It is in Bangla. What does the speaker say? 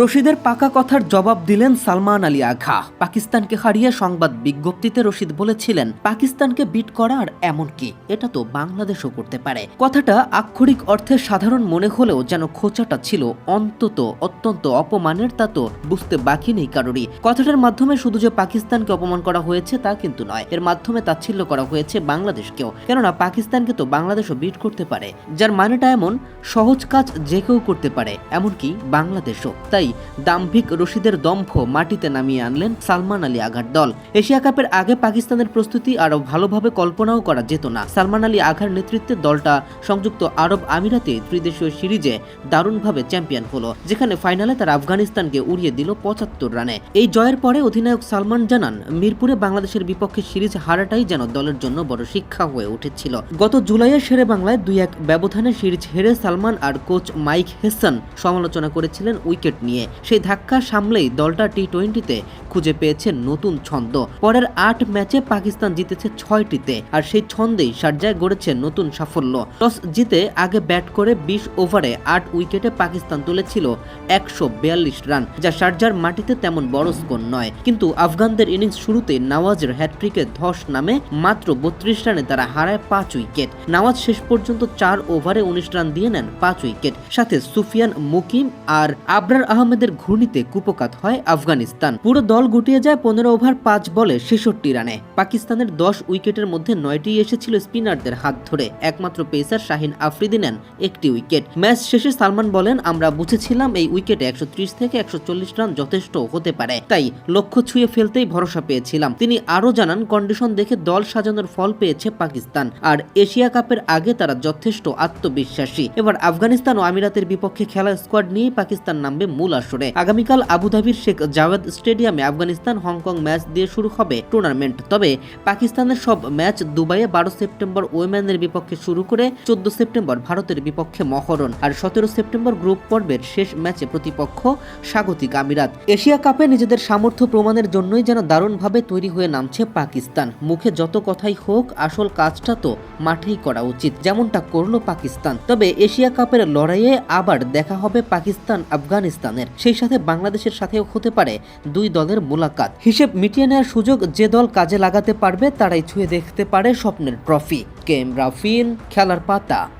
রশিদের পাকা কথার জবাব দিলেন সালমান আলী আঘা। পাকিস্তানকে হারিয়ে সংবাদ বিজ্ঞপ্তিতে রশিদ বলেছিলেন, পাকিস্তানকে বিট করা আর এমন কি? এটা তো বাংলাদেশও করতে পারে। কথাটা আক্ষরিক অর্থে সাধারণ মনে হলেও যেন খোঁচাটা ছিল অন্তত অত্যন্ত অপমানের, তা তো বুঝতে বাকি নেই কারোরই। কথাটার মাধ্যমে শুধু যে পাকিস্তানকে অপমান করা হয়েছে তা কিন্তু নয়, এর মাধ্যমে তাচ্ছিল্য করা হয়েছে বাংলাদেশকেও। কেননা পাকিস্তানকে তো বাংলাদেশও বিট করতে পারে, যার মানেটা এমন, সহজ কাজ যে কেউ করতে পারে, এমনকি বাংলাদেশও। তাই দাম্ভিক রশিদের দম্ভ মাটিতে নামিয়ে আনলেন সালমান আলী আঘার দল। এশিয়া কাপের আগে পাকিস্তানের প্রস্তুতি আরও ভালোভাবে কল্পনাও করা যেত না। সালমান আলী আঘার নেতৃত্বে দলটা সংযুক্ত আরব আমিরাতে ত্রিদেশীয় সিরিজে দারুণভাবে চ্যাম্পিয়ন হলো, যেখানে ফাইনালে তারা আফগানিস্তানকে উড়িয়ে দিল পঁচাত্তর রানে। এই জয়ের পরে অধিনায়ক সালমান জানান, মিরপুরে বাংলাদেশের বিপক্ষে সিরিজ হারাটাই যেন দলের জন্য বড় শিক্ষা হয়ে উঠেছিল। গত জুলাইয়ে শেরে বাংলায় দুই এক ব্যবধানে সিরিজ হেরে সালমান আর কোচ মাইক হেসন সমালোচনা করেছিলেন উইকেট নিয়ে। সেই ধাক্কা সামলেই দলটা টি টোয়েন্টিতে খুঁজে পেয়েছে নতুন ছন্দ। পরের আট ম্যাচে পাকিস্তান জিতেছে ছয়টিতে আর সেই ছন্দেই সার্জায় গড়েছে নতুন সাফল্য। টস জিতে আগে ব্যাট করে বিশ ওভারে আট উইকেটে পাকিস্তান তুলেছিল একশো বিয়াল্লিশ রান, যা শারজার মাটিতে তেমন বড় স্কোর নয়। কিন্তু আফগানদের ইনিংস শুরুতে নওয়াজের হ্যাট্রিকে ধস নামে মাত্র বত্রিশ রানে তারা হারায় পাঁচ উইকেট। নওয়াজ শেষ পর্যন্ত চার ওভারে উনিশ রান দিয়ে নেন পাঁচ উইকেট। সাথে সুফিয়ান মুকিম আর আবরার আহমেদের ঘূর্ণিতে কুপকাত হয় আফগানিস্তান। পুরো দল গুটিয়ে যায় পনেরো ওভার পাঁচ বলে ছেষট্টি রানে। পাকিস্তানের দশ উইকেটের মধ্যে নয়টি এসেছিল স্পিনারদের হাত ধরে। একমাত্র পেসার শাহিন আফ্রিদি নেন একটি উইকেট। ম্যাচ শেষে সালমান বলেন, আমরা বুঝেছিলাম এই উইকেটে একশো থেকে একশো রান যথেষ্ট হতে পারে। তাই লক্ষ্য ছুঁয়ে ফেলতেই ভরসা পেয়েছিলাম। তিনি আরও জানান, কন্ডিশন দেখে দল সাজানোর ফল পেয়েছে পাকিস্তান। আর এশিয়া কাপের আগে তারা যথেষ্ট আত্মবিশ্বাসী। এবার আফগানিস্তান ও আমিরাতের বিপক্ষে খেলা স্কোয়াড নিয়ে পাকিস্তান নামবে মূল আসরে। আগামীকাল আবুধাবির শেখ জাওয়েদ স্টেডিয়ামে আফগানিস্তান হংকং ম্যাচ দিয়ে শুরু হবে টুর্নামেন্ট। তবে পাকিস্তানের সব ম্যাচ দুবাইয়ে বারো সেপ্টেম্বর ওয়েম্যানের বিপক্ষে শুরু করে চোদ্দ সেপ্টেম্বর ভারতের বিপক্ষে মহরণ। আর সতেরো সেপ্টেম্বর গ্রুপ পর্বের শেষ ম্যাচে প্রতিপক্ষ স্বাগতিক আমিরাত। এশিয়া কাপে নিজেদের সামর্থ্য প্রমাণের জন্যই যেন দারুণভাবে তৈরি হয়ে নামছে পাকিস্তান। মুখে যত কথাই হোক, আসল কাজটা তো মাঠেই করা উচিত, যেমনটা করল পাকিস্তান। তবে এশিয়া কাপের লড়াইয়ে আবার দেখা হবে পাকিস্তান আফগানিস্তানের সেই সাথে বাংলাদেশের সাথেও হতে পারে দুই দলের মোলাকাত। হিসেব মিটিয়ে নেওয়ার সুযোগ যে দল কাজে লাগাতে পারবে, তারাই ছুঁয়ে দেখতে পারে স্বপ্নের ট্রফি। কে এম রাফিন খেলার পাতা।